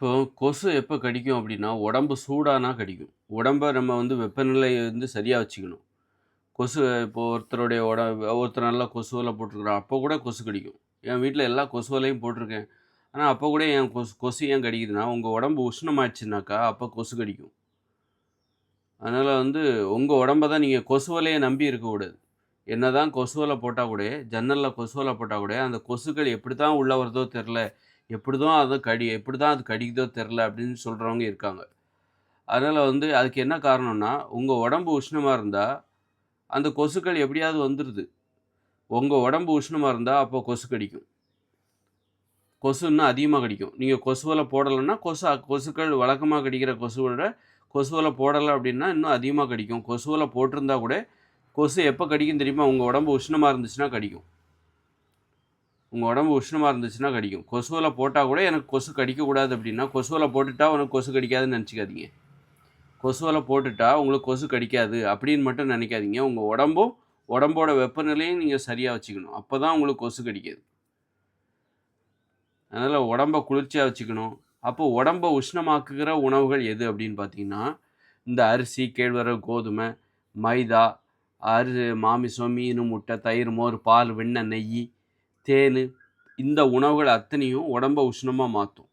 இப்போ கொசு எப்போ கடிக்கும் அப்படின்னா, உடம்பு சூடானா கடிக்கும். உடம்ப நம்ம வந்து வெப்பநிலையை வந்து சரியாக வச்சுக்கணும். கொசு இப்போ ஒருத்தருடைய உட ஒருத்தர் நல்லா கொசு வல அப்போ கூட கொசு கடிக்கும். என் வீட்டில் எல்லா கொசு வலையும் போட்டிருக்கேன். ஆனால் அப்போ கூட என் கொசு கொசு ஏன் கடிக்குதுன்னா, உங்கள் உடம்பு உஷ்ணமாச்சுனாக்கா, அப்போ கொசு கடிக்கும். அதனால் வந்து உங்கள் உடம்ப தான் நீங்கள் கொசு வலையை நம்பி இருக்கக்கூடாது. என்னதான் கொசு வல போட்டால் கூட, ஜன்னலில் கொசு போட்டால் கூட, அந்த கொசுக்கள் எப்படித்தான் உள்ளே வருதோ தெரில எப்படிதான் அதை கடி எப்படி தான் அது கடிக்குதோ தெரில அப்படின்னு சொல்கிறவங்க இருக்காங்க. அதனால் வந்து அதுக்கு என்ன காரணம்னா, உங்கள் உடம்பு உஷ்ணமாக இருந்தால் அந்த கொசுக்கள் எப்படியாவது வந்துடுது உங்கள் உடம்பு உஷ்ணமாக இருந்தால் அப்போ கொசு கடிக்கும். கொசு இன்னும் அதிகமாக கடிக்கும். நீங்கள் கொசுவில் போடலைன்னா கொசு கொசுக்கள் வழக்கமாக கடிக்கிற கொசுவோட கொசுவில் போடலை அப்படின்னா, இன்னும் அதிகமாக கடிக்கும். கொசுவில் போட்டிருந்தா கூட, கொசு எப்போ கடிக்கும் தெரியுமா? உங்கள் உடம்பு உஷ்ணமாக இருந்துச்சுன்னா கடிக்கும். உங்கள் உடம்பு உஷ்ணமாக இருந்துச்சுன்னா கடிக்கும். கொசுவில் போட்டால் கூட எனக்கு கொசு கடிக்கக்கூடாது அப்படின்னா, கொசுவில் போட்டுட்டா உனக்கு கொசு கடிக்காதுன்னு நினச்சிக்காதீங்க கொசுவில் போட்டுட்டா உங்களுக்கு கொசு கடிக்காது அப்படின்னு மட்டும் நினைக்காதீங்க உங்கள் உடம்பும், உடம்போட வெப்பநிலையும் நீங்கள் சரியாக வச்சுக்கணும். அப்பதான் உங்களுக்கு கொசு கடிக்காது. அதனால் உடம்ப குளிர்ச்சியாக வச்சுக்கணும். அப்போ உடம்ப உஷ்ணமாக்குகிற உணவுகள் எது அப்படின்னு பார்த்தீங்கன்னா, இந்த அரிசி, கேழ்வரகு, கோதுமை, மைதா, அரிசி மாமிசம், மீன் முட்டை, தயிர், மோர், பால், வெண்ணெய், நெய் தேன் இந்த உணவுகள் அத்தனையும் உடம்ப உஷ்ணமாக மாற்றும்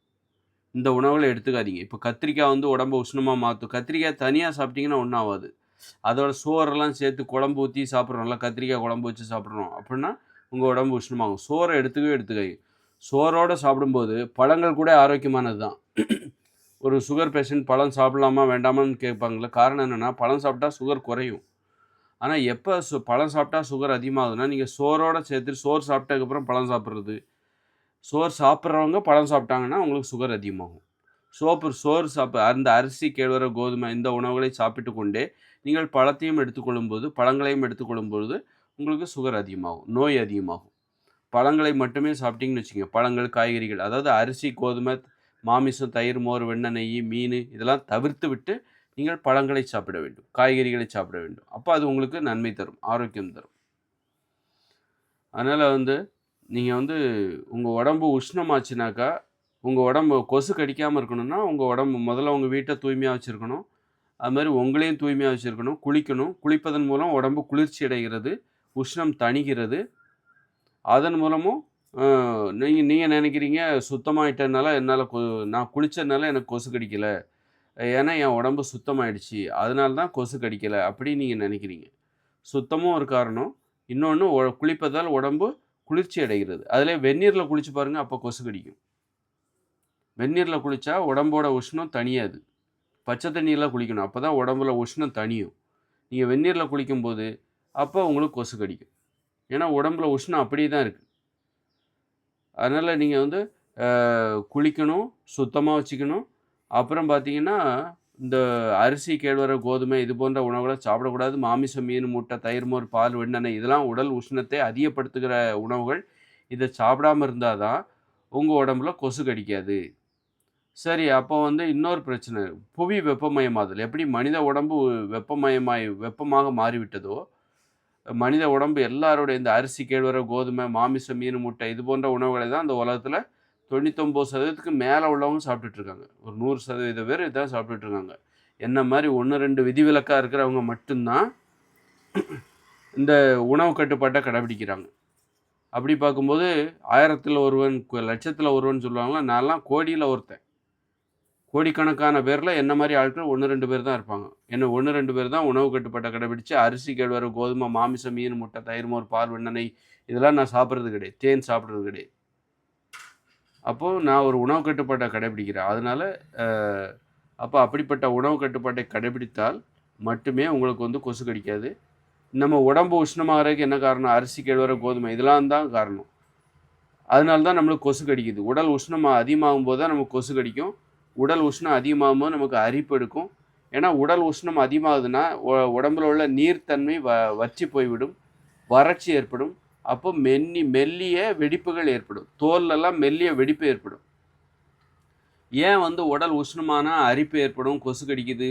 இந்த உணவுகளை எடுத்துக்காதீங்க. இப்போ கத்திரிக்காய் வந்து உடம்ப உஷ்ணமாக மாற்றும் கத்திரிக்காய் தனியாக சாப்பிட்டீங்கன்னா ஒண்ணும் அதோட சோறெல்லாம் சேர்த்து குழம்பு ஊற்றி சாப்பிட்றோம்ல கத்திரிக்காய் குழம்பு வச்சு சாப்பிட்றோம் அப்படின்னா, உங்கள் உடம்பு உஷ்ணமாகும். சோறை எடுத்துக்கவே எடுத்துக்காதீங்க. சோறோடு சாப்பிடும்போது பழங்கள் கூட ஆரோக்கியமானது தான். ஒரு சுகர் பேஷண்ட் பழம் சாப்பிடலாமா, வேண்டாமான்னு கேட்பாங்கல்ல. காரணம் என்னென்னா பழம் சாப்பிட்டா சுகர் குறையும். ஆனால் எப்போ சு பழம் சாப்பிட்டா சுகர் அதிகமாகுதுன்னா, நீங்கள் சோறோடு சேர்த்து சோறு சாப்பிட்டதுக்கப்புறம் பழம் சாப்பிட்றது சோறு சாப்பிட்றவங்க பழம் சாப்பிட்டாங்கன்னா, உங்களுக்கு சுகர் அதிகமாகும். சோப்பு சோறு சாப்ப அந்த அரிசி, கேழ்வர கோதுமை இந்த உணவுகளை சாப்பிட்டுக் கொண்டே, நீங்கள் பழத்தையும் எடுத்துக்கொள்ளும்போது, பழங்களையும் எடுத்துக்கொள்ளும்போது உங்களுக்கு சுகர் அதிகமாகும். நோய் அதிகமாகும். பழங்களை மட்டுமே சாப்பிட்டீங்கன்னு வச்சுக்கோங்க பழங்கள், காய்கறிகள் அதாவது அரிசி, கோதுமை, மாமிசம், தயிர், மோர், வெண்ணெய், நெய் மீன் இதெல்லாம் தவிர்த்து விட்டு, நீங்கள் பழங்களை சாப்பிட வேண்டும். காய்கறிகளை சாப்பிட வேண்டும். அப்போ அது உங்களுக்கு நன்மை தரும். ஆரோக்கியம் தரும். அதனால் வந்து, நீங்கள் வந்து உங்கள் உடம்பு உஷ்ணமாச்சுனாக்கா, உங்கள் உடம்பு கொசு கடிக்காமல் இருக்கணும்னா, உங்கள் உடம்பு முதல்ல உங்கள் வீட்டை தூய்மையாக வச்சுருக்கணும் அது மாதிரி உங்களையும் தூய்மையாக வச்சுருக்கணும் குளிக்கணும். குளிப்பதன் மூலம் உடம்பு குளிர்ச்சி அடைகிறது. உஷ்ணம் தணிகிறது. அதன் மூலமும் நீங்கள் நீங்கள் நினைக்கிறீங்க சுத்தமாகிட்டனால என்னால் கொ நான் குளித்ததுனால எனக்கு கொசு கடிக்கலை ஏன்னா என் உடம்பு சுத்தமாயிடுச்சு. அதனால தான் கொசு கடிக்கலை அப்படின்னு நீங்கள் நினைக்கிறீங்க சுத்தமும் ஒரு காரணம். இன்னொன்று குளிப்பதால் உடம்பு குளிர்ச்சி அடைகிறது. அதில் வெந்நீரில் குளிச்சு பாருங்க, அப்போ கொசு கடிக்கும். வெந்நீரில் குளித்தா உடம்போட உஷ்ணம் தனியாது பச்சை தண்ணீர்ல குளிக்கணும். அப்போ தான் உடம்புல உஷ்ணம் தனியும் நீங்கள் வெந்நீரில் குளிக்கும்போது, அப்போ உங்களுக்கு கொசு கடிக்கும். ஏன்னா உடம்புல உஷ்ணம் அப்படியே தான் இருக்குது அதனால் நீங்கள் வந்து குளிக்கணும், சுத்தமாக வச்சுக்கணும். அப்புறம் பார்த்தீங்கன்னா, இந்த அரிசி, கேழ்வரை கோதுமை இது போன்ற உணவுகளை சாப்பிடக்கூடாது. மாமிசம், மீன், முட்டை, தயிர், மோர், பால், வெண்ணெண்ணெய் இதெல்லாம் உடல் உஷ்ணத்தை அதிகப்படுத்துகிற உணவுகள். இதை சாப்பிடாம இருந்தால் தான், உங்கள் உடம்புல கொசு கடிக்காது. சரி, அப்போ வந்து இன்னொரு பிரச்சனை. புவி வெப்பமயமாதல். எப்படி மனித உடம்பு வெப்பமயமாய் வெப்பமாக மாறிவிட்டதோ, மனித உடம்பு எல்லாருடைய இந்த அரிசி, கேழ்வரை கோதுமை, மாமிசம், மீன், முட்டை இது போன்ற உணவுகளை தான் அந்த உலகத்தில் 99% மேல உள்ளவங்க சாப்பிட்டுட்ருக்காங்க ஒரு 100% பேர் இதான் சாப்பிட்டுட்ருக்காங்க என்ன மாதிரி ஒன்று ரெண்டு விதிவிலக்காக இருக்கிறவங்க மட்டும்தான் இந்த உணவு கட்டுப்பாட்டை கடைபிடிக்கிறாங்க. அப்படி பார்க்கும்போது, 1000த்துல ஒருவன், லட்சத்தில் ஒருவன் சொல்லுவாங்களா நான்லாம் கோடியில் ஒருத்தன். கோடிக்கணக்கான பேரில் என்ன மாதிரி ஆட்கள் 1, 2 பேர் தான் இருப்பாங்க. என்ன 1, 2 பேர் தான் உணவு கட்டுப்பாட்டை கடைபிடிச்சு அரிசி, கேழ்வரகு, கோதுமை, மாமிசம், மீன், முட்டை, தயிர், மோர், பால், வெண்ணெய், இதெல்லாம் நான் சாப்பிட்றது கிடையாது. தேன் சாப்பிட்றது கிடையாது. அப்போது நான் ஒரு உணவு கட்டுப்பாட்டை கடைபிடிக்கிறேன். அதனால் அப்போ அப்படிப்பட்ட உணவு கட்டுப்பாட்டை கடைபிடித்தால் மட்டுமே உங்களுக்கு வந்து கொசு கடிக்காது. நம்ம உடம்பு உஷ்ணமாகறதுக்கு என்ன காரணம்? அரிசி, கேழ்வர கோதுமை இதெல்லாம் தான் காரணம். அதனால தான் நம்மளுக்கு கொசு கடிக்குது. உடல் உஷ்ணம் அதிகமாகும்போது தான் நமக்கு கொசு கடிக்கும். உடல் உஷ்ணம் அதிகமாகும் போது நமக்கு அரிப்பு எடுக்கும். ஏன்னா உடல் உஷ்ணம் அதிகமாகுதுன்னா, உடம்புல உள்ள நீர் தன்மை வ வற்றி போய்விடும். வறட்சி ஏற்படும். அப்போ மென்னி மெல்லிய வெடிப்புகள் ஏற்படும். தோல்லலாம் மெல்லிய வெடிப்பு ஏற்படும். ஏன் வந்து உடல் உஷ்ணமானா அரிப்பு ஏற்படும், கொசு கடிக்குது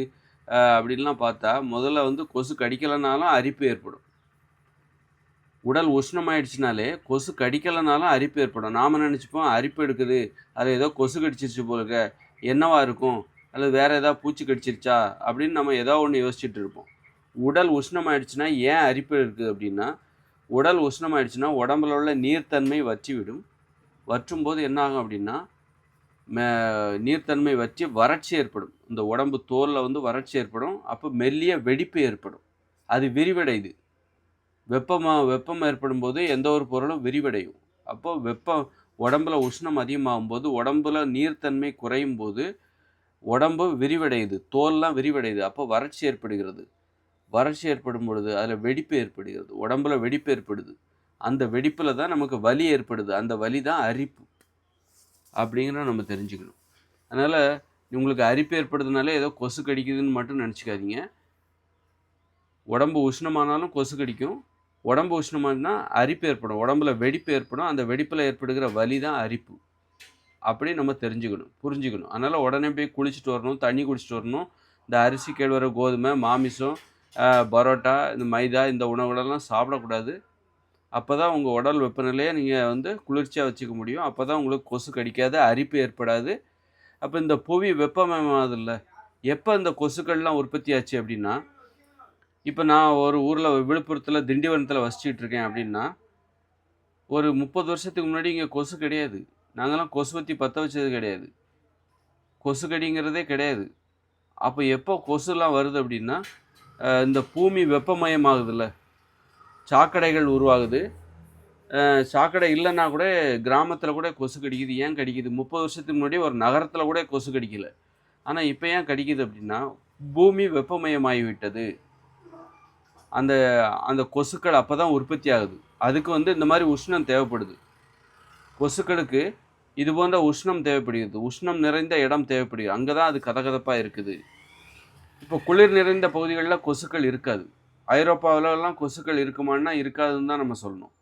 அப்படின்லாம் பார்த்தா, முதல்ல வந்து கொசு கடிக்கலைனாலும் அரிப்பு ஏற்படும். உடல் உஷ்ணமாயிடுச்சுனாலே, கொசு கடிக்கலைனாலும் அரிப்பு ஏற்படும். நாம நினச்சிப்போம் அரிப்பு எடுக்குது. அது ஏதோ கொசு கடிச்சிருச்சு போல இருக்கே. என்னவா இருக்கும் அல்லது வேறு ஏதாவது பூச்சி கடிச்சிருச்சா அப்படின்னு நம்ம ஏதோ ஒன்று யோசிச்சுட்டு இருப்போம் உடல் உஷ்ணமாயிடுச்சுன்னா ஏன் அரிப்பு இருக்குது அப்படின்னா உடல் உஷ்ணமாயிடுச்சுன்னா உடம்புல உள்ள நீர்த்தன்மை வற்றிவிடும். வற்றும் போது என்ன ஆகும் அப்படின்னா மே- நீர்த்தன்மை வற்றி வறட்சி ஏற்படும். இந்த உடம்பு தோலில் வந்து வறட்சி ஏற்படும். அப்போ மெல்லிய வெடிப்பு ஏற்படும். அது விரிவடையுது. வெப்பமாக வெப்பம் ஏற்படும் போது எந்த ஒரு பொருளும் விரிவடையும். அப்போ வெப்பம் உடம்புல உஷ்ணம் அதிகமாகும் போது உடம்புல நீர்த்தன்மை குறையும் போது உடம்பு விரிவடையுது. தோல்லாம் விரிவடையுது. அப்போ வறட்சி ஏற்படுகிறது. வறட்சி ஏற்படும் பொழுது அதில் வெடிப்பு ஏற்படுகிறது. உடம்புல வெடிப்பு ஏற்படுது. அந்த வெடிப்பில் தான் நமக்கு வலி ஏற்படுது. அந்த வலி தான் அரிப்பு அப்படிங்கிற நம்ம தெரிஞ்சுக்கணும். அதனால் உங்களுக்கு அரிப்பு ஏற்படுறதுனால ஏதோ கொசு கடிக்குதுன்னு மட்டும் நினச்சிக்காதீங்க. உடம்பு உஷ்ணமானாலும் கொசு கடிக்கும். உடம்பு உஷ்ணமானா அரிப்பு ஏற்படும். உடம்புல வெடிப்பு ஏற்படும். அந்த வெடிப்பில் ஏற்படுகிற வலி தான் அரிப்பு. அப்படி நம்ம தெரிஞ்சுக்கணும் புரிஞ்சுக்கணும். அதனால் உடனே போய் குளிச்சுட்டு வரணும் தண்ணி குடிச்சிட்டு வரணும். இந்த அரிசி கேழ்வர கோதுமை மாமிசம் பரோட்டா இந்த மைதா இந்த உணவுகளெல்லாம் சாப்பிடக்கூடாது. அப்போ தான் உங்கள் உடல் வெப்பநிலையை நீங்கள் வந்து குளிர்ச்சியாக வச்சுக்க முடியும். அப்போ தான் உங்களுக்கு கொசு கடிக்காது அரிப்பு ஏற்படாது. அப்போ இந்த புவி வெப்பமயமாகுதுல்ல எப்போ இந்த கொசுக்கள்லாம் உற்பத்தி ஆச்சு அப்படின்னா இப்போ நான் ஒரு ஊரில் விழுப்புரத்தில் திண்டிவனத்தில் வசிச்சுட்டு இருக்கேன் அப்படின்னா ஒரு முப்பது வருஷத்துக்கு முன்னாடி இங்கே கொசு கிடையாது. நாங்களாம் கொசுவத்தி பற்ற வச்சது கிடையாது. கொசு கடிங்கிறதே கிடையாது. அப்போ எப்போ கொசுலாம் வருது அப்படின்னா இந்த பூமி வெப்பமயமாகுதுல்ல. சாக்கடைகள் உருவாகுது. சாக்கடை இல்லைன்னா கூட கிராமத்தில் கூட கொசு கடிக்குது. ஏன் கடிக்குது? முப்பது வருஷத்துக்கு முன்னாடி ஒரு நகரத்தில் கூட கொசு கடிக்கல. ஆனால் இப்போ ஏன் கடிக்குது அப்படின்னா பூமி வெப்பமயமாகிவிட்டது. அந்த அந்த கொசுக்கள் அப்போ தான் உற்பத்தி ஆகுது. அதுக்கு வந்து இந்த மாதிரி உஷ்ணம் தேவைப்படுது. கொசுக்களுக்கு இது போன்ற உஷ்ணம் தேவைப்படுகிறது. உஷ்ணம் நிறைந்த இடம் தேவைப்படுகிறது. அங்கே தான் அது கதகதப்பாக இருக்குது. இப்போ குளிர் நிறைந்த பகுதிகளில் கொசுக்கள் இருக்காது. ஐரோப்பாவிலலாம் கொசுக்கள் இருக்குமான்னா இருக்காதுன்னு தான் நம்ம சொல்லணும்.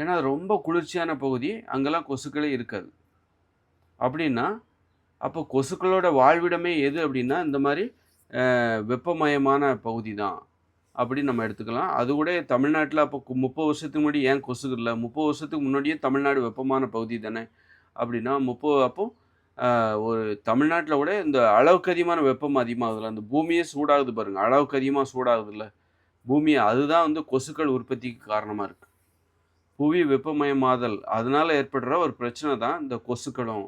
ஏன்னா ரொம்ப குளிர்ச்சியான பகுதி அங்கெல்லாம் கொசுக்களே இருக்காது. அப்படின்னா அப்போ கொசுக்களோட வாழ்விடமே எது அப்படின்னா இந்த மாதிரி வெப்பமயமான பகுதி தான். அப்படின்னு நம்ம எடுத்துக்கலாம். அது கூட தமிழ்நாட்டில் அப்போ முப்பது வருஷத்துக்கு முன்னாடி ஏன் கொசுக்கு இல்லை? முப்பது வருஷத்துக்கு முன்னாடியே தமிழ்நாடு வெப்பமான பகுதி தானே? அப்படின்னா முப்பது அப்போது ஒரு தமிழ்நாட்டில் கூட இந்த அளவுக்கு அதிகமான வெப்பம் அதிகமாகுதுல்ல. அந்த பூமியே சூடாகுது பாருங்க. அளவுக்கு அதிகமாக சூடாகுதுல்ல. பூமி அதுதான் வந்து கொசுக்கள் உற்பத்திக்கு காரணமாக இருக்குது புவி வெப்பமயமாதல் அதனால ஏற்படுற ஒரு பிரச்சனை தான் இந்த கொசுக்களும்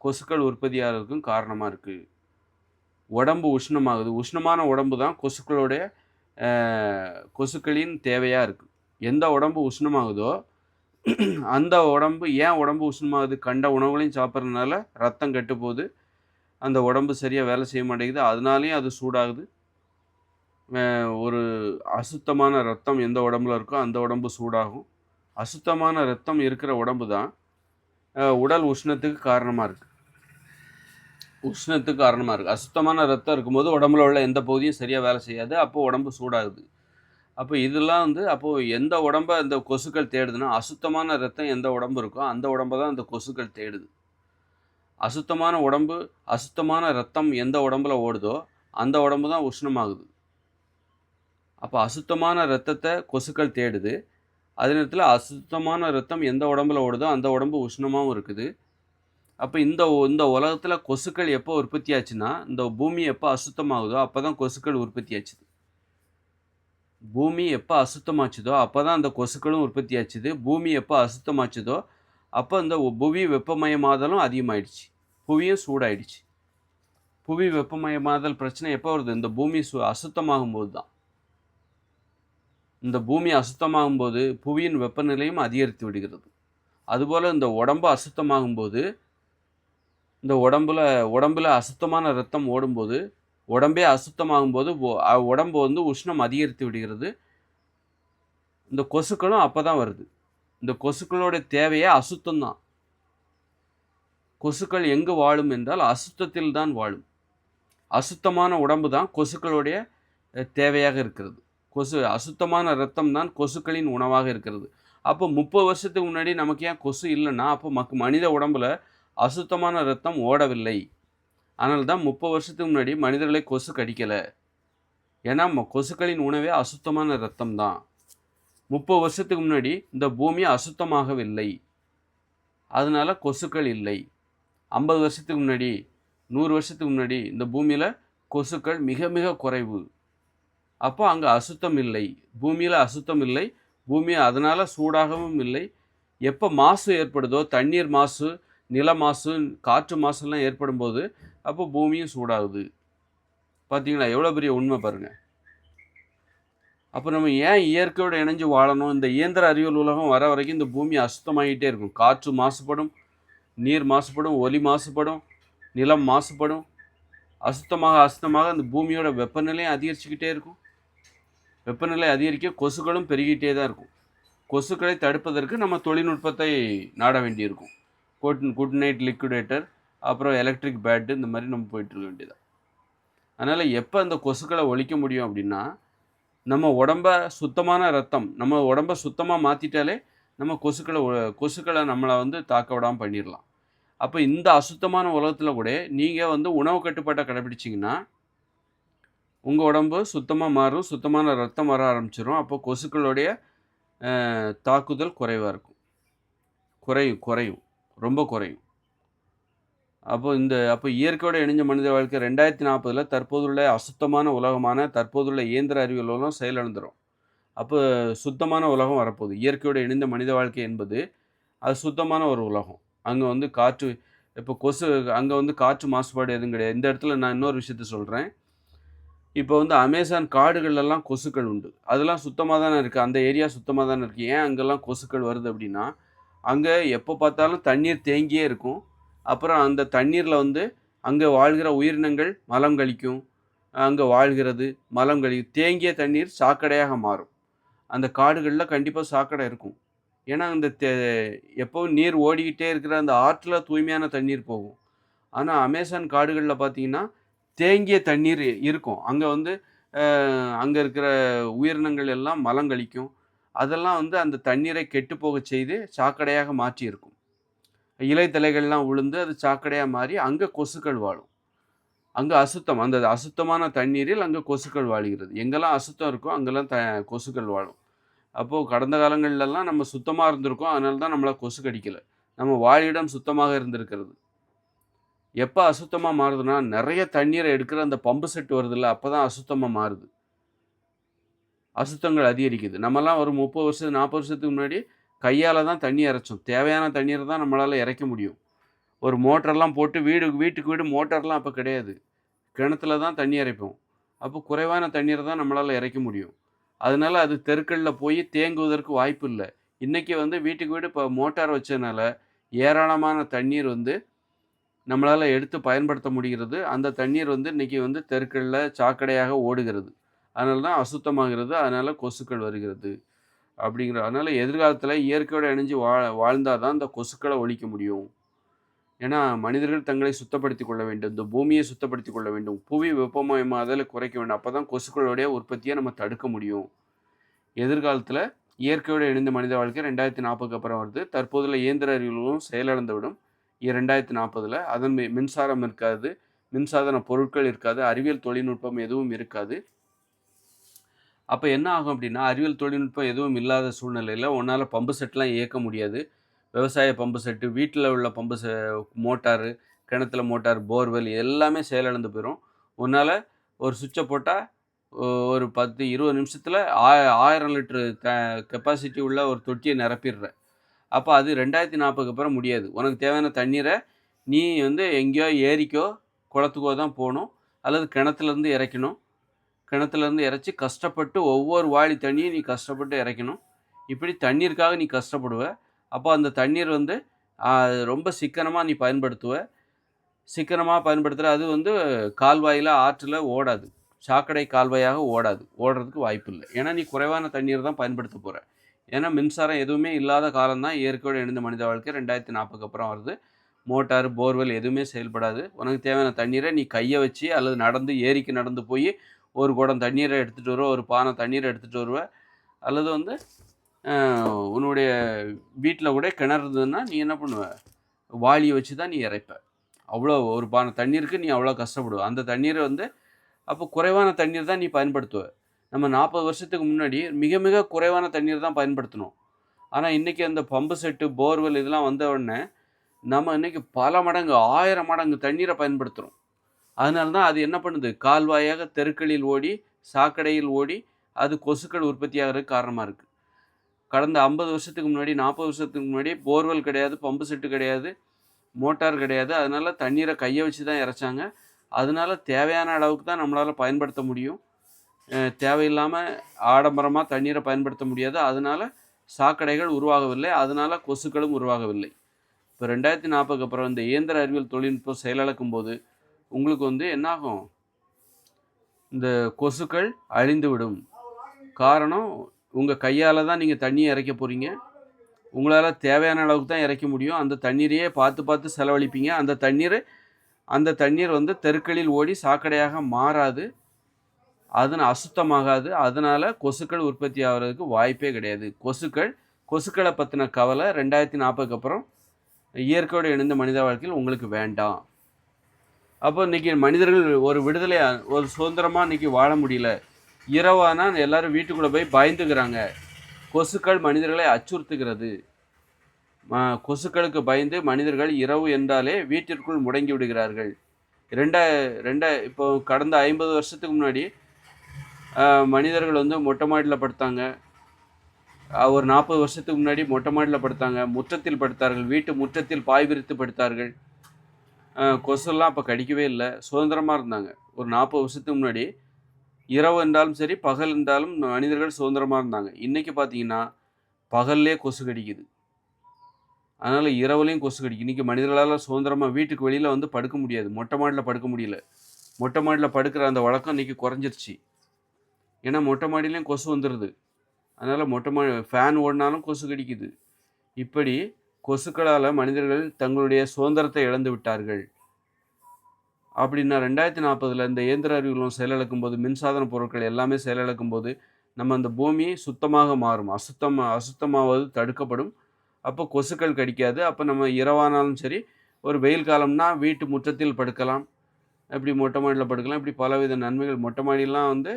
கொசுக்கள் உற்பத்தியாகிறதுக்கும் காரணமாக இருக்குது உடம்பு உஷ்ணமாகுது. உஷ்ணமான உடம்பு தான் கொசுக்களுடைய கொசுக்களின் தேவையாக இருக்குது எந்த உடம்பு உஷ்ணமாகுதோ அந்த உடம்பு ஏன் உடம்பு உஷ்ணமாகுது? கண்ட உணவுகளையும் சாப்பிட்றதுனால ரத்தம் கெட்டு போகுது அந்த உடம்பு சரியாக வேலை செய்ய மாட்டேங்குது. அதனாலேயும் அது சூடாகுது. ஒரு அசுத்தமான ரத்தம் எந்த உடம்புல இருக்கோ அந்த உடம்பு சூடாகும். அசுத்தமான ரத்தம் இருக்கிற உடம்பு தான் உடல் உஷ்ணத்துக்கு காரணமாக இருக்குது உஷ்ணத்துக்கு காரணமாக இருக்குது அசுத்தமான ரத்தம் இருக்கும்போது உடம்புல உள்ள எந்த பகுதியும் சரியாக வேலை செய்யாது. அப்போ உடம்பு சூடாகுது. அப்போ இதெல்லாம் வந்து அப்போது எந்த உடம்பை அந்த கொசுக்கள் தேடுதுன்னா அசுத்தமான ரத்தம் எந்த உடம்பு இருக்கோ அந்த உடம்பை தான் அந்த கொசுக்கள் தேடுது. அசுத்தமான உடம்பு அசுத்தமான ரத்தம் எந்த உடம்புல ஓடுதோ அந்த உடம்பு தான் உஷ்ணமாகுது. அப்போ அசுத்தமான ரத்தத்தை கொசுக்கள் தேடுது. அதே நேரத்தில் அசுத்தமான ரத்தம் எந்த உடம்புல ஓடுதோ அந்த உடம்பு உஷ்ணமாகவும் இருக்குது. அப்போ இந்த இந்த உலகத்தில் கொசுக்கள் எப்போ உற்பத்தி ஆச்சுன்னா இந்த பூமி எப்போ அசுத்தமாகுதோ அப்போ தான் கொசுக்கள் உற்பத்தி ஆச்சுது பூமி எப்போ அசுத்தமாச்சுதோ அப்போ தான் அந்த கொசுக்களும் உற்பத்தி ஆச்சுது பூமி எப்போ அசுத்தமாச்சுதோ அப்போ இந்த புவி வெப்பமயமாதலும் அதிகமாகிடுச்சு புவியும் சூடாயிடுச்சு. புவி வெப்பமயமாதல் பிரச்சனை எப்போ வருது? இந்த பூமி சு அசுத்தமாகும் போது தான் இந்த பூமி அசுத்தமாகும் போது புவியின் வெப்பநிலையும் அதிகரித்து விடுகிறது. அதுபோல் இந்த உடம்பு அசுத்தமாகும் போது இந்த உடம்புல உடம்புல அசுத்தமான ரத்தம் ஓடும்போது உடம்பே அசுத்தமாகும் போது உடம்பு வந்து உஷ்ணம் அதிகரித்து விடுகிறது. இந்த கொசுக்களும் அப்போ தான் வருது. இந்த கொசுக்களோட தேவையே அசுத்தம் தான் கொசுக்கள் எங்கு வாழும் என்றால் அசுத்தத்தில் தான் வாழும். அசுத்தமான உடம்பு தான் கொசுக்களுடைய தேவையாக இருக்கிறது. கொசு அசுத்தமான ரத்தம் தான் கொசுக்களின் உணவாக இருக்கிறது. அப்போ முப்பது வருஷத்துக்கு முன்னாடி நமக்கு ஏன் கொசு இல்லைன்னா அப்போ மக் மனித உடம்புல அசுத்தமான ரத்தம் ஓடவில்லை. அதனால தான் முப்பது வருஷத்துக்கு முன்னாடி மனிதர்களை கொசு கடிக்கலை. ஏன்னா கொசுக்களின் உணவே அசுத்தமான ரத்தம் தான் முப்பது வருஷத்துக்கு முன்னாடி இந்த பூமி அசுத்தமாகவில்லை. அதனால் கொசுக்கள் இல்லை. ஐம்பது வருஷத்துக்கு முன்னாடி நூறு வருஷத்துக்கு முன்னாடி இந்த பூமியில் கொசுக்கள் மிக மிக குறைவு. அப்போ அங்கே அசுத்தம் இல்லை. பூமியில் அசுத்தம் இல்லை. பூமி அதனால் சூடாகவும் இல்லை. எப்போ மாசு ஏற்படுதோ தண்ணீர் மாசு நில மாசு காற்று மாசுலாம் ஏற்படும் போது அப்போ பூமியும் சூடாகுது. பார்த்தீங்களா எவ்வளோ பெரிய உண்மை பாருங்கள் அப்போ நம்ம ஏன் இயற்கையோடு இணைஞ்சு வாழணும்? இந்த இயந்திர அறிவியல் உலகம் வர வரைக்கும் இந்த பூமி அசுத்தமாகிட்டே இருக்கும். காற்று மாசுபடும் நீர் மாசுபடும் ஒலி மாசுபடும் நிலம் மாசுபடும். அசுத்தமாக அசுத்தமாக அந்த பூமியோட வெப்பநிலையும் அதிகரிச்சுக்கிட்டே இருக்கும். வெப்பநிலை அதிகரிக்க கொசுக்களும் பெருகிட்டே தான் இருக்கும். கொசுக்களை தடுப்பதற்கு நம்ம தொழில்நுட்பத்தை நாட வேண்டியிருக்கும். குட் குட் நைட் லிக்விடேட்டர் அப்புறம் எலக்ட்ரிக் பேட்டு இந்த மாதிரி நம்ம போயிட்டுருக்க வேண்டியதான் அதனால் எப்போ அந்த கொசுக்களை ஒழிக்க முடியும் அப்படின்னா நம்ம உடம்ப சுத்தமான ரத்தம் நம்ம உடம்ப சுத்தமாக மாற்றிட்டாலே நம்ம கொசுக்களை கொசுக்களை நம்மளை வந்து தாக்க விடாமல் பண்ணிடலாம் அப்போ இந்த அசுத்தமான உலகத்தில் கூட நீங்கள் வந்து உணவு கட்டுப்பாட்டை கடைபிடிச்சிங்கன்னா உங்கள் உடம்பு சுத்தமாக மாறும் சுத்தமான ரத்தம் வர ஆரம்பிச்சிடும் அப்போ கொசுக்களுடைய தாக்குதல் குறைவாக இருக்கும். குறையும் குறையும். ரொம்ப குறையும். அப்போ இந்த அப்போ இயற்கையோட இணைஞ்ச மனித வாழ்க்கை ரெண்டாயிரத்தி நாற்பதில் தற்போதுள்ள அசுத்தமான உலகமான தற்போதுள்ள இயந்திர அறிவியல் உலகம் செயலிழந்துடும் அப்போ சுத்தமான உலகம் வரப்போகுது. இயற்கையோட இணைந்த மனித வாழ்க்கை என்பது அது சுத்தமான ஒரு உலகம். அங்கே வந்து காற்று இப்போ கொசு அங்கே வந்து காற்று மாசுபாடு எதுவும் கிடையாது. இந்த இடத்துல நான் இன்னொரு விஷயத்த சொல்கிறேன் இப்போ வந்து அமேசான் காடுகள்லாம் கொசுக்கள் உண்டு. அதெல்லாம் சுத்தமாக தானே இருக்குது அந்த ஏரியா சுத்தமாக தானே இருக்குது ஏன் அங்கெல்லாம் கொசுக்கள் வருது அப்படின்னா அங்கே எப்போ பார்த்தாலும் தண்ணீர் தேங்கியே இருக்கும். அப்புறம் அந்த தண்ணீரில் வந்து அங்கே வாழ்கிற உயிரினங்கள் மலம் கழிக்கும். அங்கே வாழ்கிறது மலம் கழிக்கும் தேங்கிய தண்ணீர் சாக்கடையாக மாறும். அந்த காடுகளில் கண்டிப்பாக சாக்கடை இருக்கும். ஏன்னா அந்த தே எப்போ நீர் ஓடிக்கிட்டே இருக்கிற அந்த ஆற்றில் தூய்மையான தண்ணீர் போகும். ஆனால் அமேசான் காடுகளில் பார்த்தீங்கன்னா தேங்கிய தண்ணீர் இருக்கும். அங்கே வந்து அங்கே இருக்கிற உயிரினங்கள் எல்லாம் மலம் கழிக்கும். அதெல்லாம் வந்து அந்த தண்ணீரை கெட்டு போக செய்து சாக்கடையாக மாற்றி இருக்கும் இலைத்தலைகள்லாம் விழுந்து அது சாக்கடையாக மாறி அங்கே கொசுக்கள் வாழும். அங்கே அசுத்தம் அந்த அசுத்தமான தண்ணீரில் அங்கே கொசுக்கள் வாழுகிறது. எங்கெல்லாம் அசுத்தம் இருக்கோ அங்கெல்லாம் த கொசுக்கள் வாழும். அப்போது கடந்த காலங்கள்லாம் நம்ம சுத்தமாக இருந்திருக்கோம். அதனால தான் நம்மளை கொசு கடிக்கலை. நம்ம வாழிடம் சுத்தமாக இருந்திருக்கிறது. எப்போ அசுத்தமாக மாறுதுன்னா நிறைய தண்ணீரை எடுக்கிற அந்த பம்பு செட் வருதில்ல அப்போ தான் அசுத்தமாக மாறுது. அசுத்தங்கள் அதிகரிக்குது. நம்மலாம் ஒரு முப்பது வருஷத்துக்கு நாற்பது வருஷத்துக்கு முன்னாடி கையால் தான் தண்ணி இறைச்சோம் தேவையான தண்ணீரை தான் நம்மளால் இறைக்க முடியும். ஒரு மோட்டர்லாம் போட்டு வீடு வீட்டுக்கு வீடு மோட்டர்லாம் அப்போ கிடையாது. கிணத்துல தான் தண்ணி இறைப்போம் அப்போ குறைவான தண்ணீரை தான் நம்மளால் இறைக்க முடியும். அதனால அது தெருக்களில் போய் தேங்குவதற்கு வாய்ப்பு இல்லை. இன்றைக்கி வந்து வீட்டுக்கு வீடு இப்போ மோட்டார் வச்சதுனால ஏராளமான தண்ணீர் வந்து நம்மளால் எடுத்து பயன்படுத்த முடிகிறது. அந்த தண்ணீர் வந்து இன்றைக்கி வந்து தெருக்களில் சாக்கடையாக ஓடுகிறது. அதனால தான் அசுத்தமாகிறது அதனால் கொசுக்கள் வருகிறது அப்படிங்கிற அதனால் எதிர்காலத்தில் இயற்கையோடு இணைஞ்சு வா வாழ்ந்தால் தான் இந்த கொசுக்களை ஒழிக்க முடியும். ஏன்னா மனிதர்கள் தங்களை சுத்தப்படுத்தி கொள்ள வேண்டும் இந்த பூமியை சுத்தப்படுத்தி கொள்ள வேண்டும் புவி வெப்பமயமாதலை குறைக்க வேண்டும் அப்போ தான் கொசுக்களுடைய உற்பத்தியை நம்ம தடுக்க முடியும். எதிர்காலத்தில் இயற்கையோடு இணைந்த மனித வாழ்க்கை ரெண்டாயிரத்தி நாற்பதுக்கு அப்புறம் வருது. தற்போதுள்ள இயந்திர அறிவுகளும் செயலிழந்துவிடும் ரெண்டாயிரத்தி நாற்பதில் அதன் மின்சாரம் இருக்காது மின்சாதன பொருட்கள் இருக்காது அறிவியல் தொழில்நுட்பம் எதுவும் இருக்காது. அப்போ என்ன ஆகும் அப்படின்னா அறிவியல் தொழில்நுட்பம் எதுவும் இல்லாத சூழ்நிலையில் உன்னால் பம்பு செட்லாம் இயக்க முடியாது. விவசாய பம்பு செட்டு வீட்டில் உள்ள பம்பு செ மோட்டாரு கிணத்துல மோட்டார் போர்வெல் எல்லாமே செயலிழந்து போயிடும் உன்னால் ஒரு சுவிட்சை போட்டால் ஒரு பத்து இருபது நிமிஷத்தில் ஆய ஆயிரம் லிட்ரு க கெப்பாசிட்டி உள்ள ஒரு தொட்டியை நிரப்பிடுற. அப்போ அது ரெண்டாயிரத்தி நாற்பதுக்கு அப்புறம் முடியாது. உனக்கு தேவையான தண்ணீரை நீ வந்து எங்கேயோ ஏரிக்கோ குளத்துக்கோ தான் போகணும். அல்லது கிணத்துலேருந்து இறைக்கணும். கிணத்துலேருந்து இறைச்சி கஷ்டப்பட்டு ஒவ்வொரு வாளி தண்ணியும் நீ கஷ்டப்பட்டு இறைக்கணும். இப்படி தண்ணீருக்காக நீ கஷ்டப்படுவ. அப்போ அந்த தண்ணீர் வந்து ரொம்ப சிக்கனமாக நீ பயன்படுத்துவ. சிக்கனமாக பயன்படுத்துகிற அது வந்து கால்வாயில் ஆற்றில் ஓடாது. சாக்கடை கால்வாயாக ஓடாது. ஓடுறதுக்கு வாய்ப்பு இல்லை ஏன்னா நீ குறைவான தண்ணீர் தான் பயன்படுத்த போகிற ஏன்னா மின்சாரம் எதுவுமே இல்லாத காலம்தான் இயற்கையோடு இணைந்த மனித வாழ்க்கை ரெண்டாயிரத்தி நாற்பதுக்கு அப்புறம் வருது. மோட்டார் போர்வெல் எதுவுமே செயல்படாது. உனக்கு தேவையான தண்ணீரை நீ கையை வச்சு அல்லது நடந்து ஏரிக்கு நடந்து போய் ஒரு குடம் தண்ணீரை எடுத்துகிட்டு வருவ ஒரு பானை தண்ணீரை எடுத்துகிட்டு வருவ. அல்லது வந்து உன்னுடைய வீட்டில் கூட கிணறு இருந்ததுன்னா நீ என்ன பண்ணுவ? வாளியை வச்சு தான் நீ இறைப்ப. அவ்வளோ ஒரு பானை தண்ணீருக்கு நீ அவ்வளோ கஷ்டப்படுவ. அந்த தண்ணீரை வந்து அப்போ குறைவான தண்ணீர் தான் நீ பயன்படுத்துவ. நம்ம நாற்பது வருஷத்துக்கு முன்னாடி மிக மிக குறைவான தண்ணீர் தான் பயன்படுத்தணும் ஆனால் இன்றைக்கி அந்த பம்பு செட்டு போர்வெல் இதெல்லாம் வந்த உடனே நம்ம இன்னைக்கு பல மடங்கு ஆயிரம் மடங்கு தண்ணீரை பயன்படுத்துகிறோம் அதனால தான் அது என்ன பண்ணுது? கால்வாயாக தெருக்களில் ஓடி சாக்கடையில் ஓடி அது கொசுக்கள் உற்பத்தி ஆகிறதுக்கு காரணமாக இருக்குது கடந்த ஐம்பது வருஷத்துக்கு முன்னாடி நாற்பது வருஷத்துக்கு முன்னாடி போர்வெல் கிடையாது பம்பு செட்டு கிடையாது மோட்டார் கிடையாது. அதனால தண்ணீரை கையை வச்சு தான் இறைச்சாங்க. அதனால தேவையான அளவுக்கு தான் நம்மளால் பயன்படுத்த முடியும். தேவையில்லாமல் ஆடம்பரமாக தண்ணீரை பயன்படுத்த முடியாது. அதனால் சாக்கடைகள் உருவாகவில்லை. அதனால் கொசுக்களும் உருவாகவில்லை. இப்போ ரெண்டாயிரத்தி நாற்பதுக்கு அப்புறம் இந்த இயந்திர அறிவியல் தொழில்நுட்பம் செயலிழக்கும் போது உங்களுக்கு வந்து என்னாகும்? இந்த கொசுக்கள் அழிந்து விடும் காரணம் உங்கள் கையால் தான் நீங்கள் தண்ணியை இறைக்க போகிறீங்க உங்களால் தேவையான அளவுக்கு தான் இறைக்க முடியும். அந்த தண்ணீரையே பார்த்து பார்த்து செலவழிப்பீங்க. அந்த தண்ணீர் அந்த தண்ணீர் வந்து தெருக்களில் ஓடி சாக்கடையாக மாறாது. அதன் அசுத்தமாகாது. அதனால் கொசுக்கள் உற்பத்தி ஆகிறதுக்கு வாய்ப்பே கிடையாது. கொசுக்கள் கொசுக்களை பற்றின கவலை ரெண்டாயிரத்தி நாற்பதுக்கு அப்புறம் இயற்கையோடு இணைந்த மனித வாழ்க்கையில் உங்களுக்கு வேண்டாம். அப்போ இன்றைக்கி மனிதர்கள் ஒரு விடுதலையாக ஒரு சுதந்திரமாக இன்றைக்கி வாழ முடியல. இரவானா எல்லாரும் வீட்டுக்குள்ளே போய் பயந்துக்கிறாங்க. கொசுக்கள் மனிதர்களை அச்சுறுத்துகிறது. கொசுக்களுக்கு பயந்து மனிதர்கள் இரவு என்றாலே வீட்டிற்குள் முடங்கி விடுகிறார்கள். ரெண்டா ரெண்டா இப்போ கடந்த ஐம்பது வருஷத்துக்கு முன்னாடி மனிதர்கள் வந்து மொட்டை மாடியில் படுத்தாங்க. ஒரு நாற்பது வருஷத்துக்கு முன்னாடி மொட்டை மாடியில் படுத்தாங்க. முற்றத்தில் படுத்தார்கள். வீட்டு முற்றத்தில் பாய் விரித்து படுத்தார்கள். கொசெல்லாம் அப்போ கடிக்கவே இல்லை. சுதந்திரமாக இருந்தாங்க. ஒரு நாற்பது வருஷத்துக்கு முன்னாடி இரவு என்றாலும் சரி பகல் என்றாலும் மனிதர்கள் சுதந்திரமாக இருந்தாங்க. இன்றைக்கி பார்த்தீங்கன்னா பகல்லே கொசு கடிக்குது. அதனால் இரவுலையும் கொசு கடிக்கும் இன்றைக்கி மனிதர்களால் சுதந்திரமாக வீட்டுக்கு வெளியில் வந்து படுக்க முடியாது. மொட்டை மாடியில் படுக்க முடியல. மொட்டை மாடியில் படுக்கிற அந்த வழக்கம் இன்றைக்கி குறைஞ்சிருச்சு. ஏன்னா மொட்டை மாடியிலையும் கொசு வந்துடுது அதனால் மொட்டை மாடி ஃபேன் ஓடினாலும் கொசு கடிக்குது. இப்படி கொசுக்களால் மனிதர்கள் தங்களுடைய சுதந்திரத்தை இழந்து விட்டார்கள். அப்படின்னா ரெண்டாயிரத்தி நாற்பதில் இந்த இயந்திர அறிவுகளும் செயலிழக்கும் போது மின்சாதன பொருட்கள் எல்லாமே செயலிழக்கும் போது நம்ம அந்த பூமி சுத்தமாக மாறும். அசுத்தம் அசுத்தமாவது தடுக்கப்படும். அப்போ கொசுக்கள் கடிக்காது. அப்போ நம்ம இரவானாலும் சரி ஒரு வெயில் காலம்னா வீட்டு முற்றத்தில் படுக்கலாம். இப்படி மொட்டை மாடியில் படுக்கலாம். இப்படி பலவித நன்மைகள். மொட்டை மாடியெல்லாம் வந்து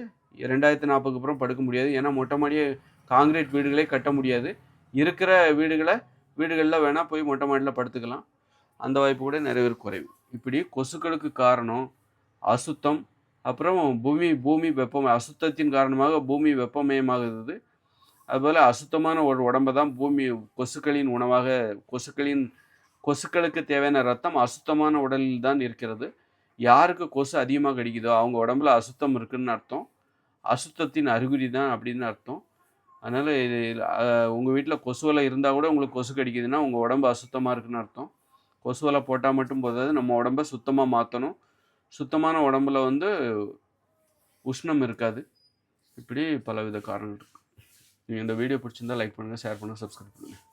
ரெண்டாயிரத்தி நாற்பதுக்கு அப்புறம் படுக்க முடியாது. ஏன்னா மொட்டை மாடியை காங்கிரீட் வீடுகளே கட்ட முடியாது. இருக்கிற வீடுகளை வீடுகளில் வேணால் போய் மொட்டை மாடியில் படுத்துக்கலாம். அந்த வாய்ப்பு கூட நிறைய பேர் குறைவு. இப்படி கொசுக்களுக்கு காரணம் அசுத்தம் அப்புறம் பூமி பூமி வெப்பம் அசுத்தத்தின் காரணமாக பூமி வெப்பமயமாகுது. அதுபோல் அசுத்தமான ஒரு உடம்பை தான் பூமி கொசுக்களின் உணவாக கொசுக்களின் கொசுக்களுக்கு தேவையான ரத்தம் அசுத்தமான உடலில் தான் இருக்கிறது. யாருக்கு கொசு அதிகமாக கிடைக்குதோ அவங்க உடம்புல அசுத்தம் இருக்குதுன்னு அர்த்தம். அசுத்தத்தின் அறிகுறி தான் அப்படின்னு அர்த்தம். அதனால் இது உங்கள் வீட்டில் கொசுவலை இருந்தால் கூட உங்களுக்கு கொசு கடிக்குதுன்னா உங்கள் உடம்பு அசுத்தமாக இருக்குன்னு அர்த்தம். கொசுவலை போட்டால் மட்டும் போதாது நம்ம உடம்ப சுத்தமாக மாற்றணும் சுத்தமான உடம்புல வந்து உஷ்ணம் இருக்காது. இப்படி பலவித காரணங்கள் இருக்குது நீங்கள் இந்த வீடியோ பிடிச்சிருந்தா லைக் பண்ணுங்கள் ஷேர் பண்ணுங்கள் சப்ஸ்கிரைப் பண்ணுங்கள்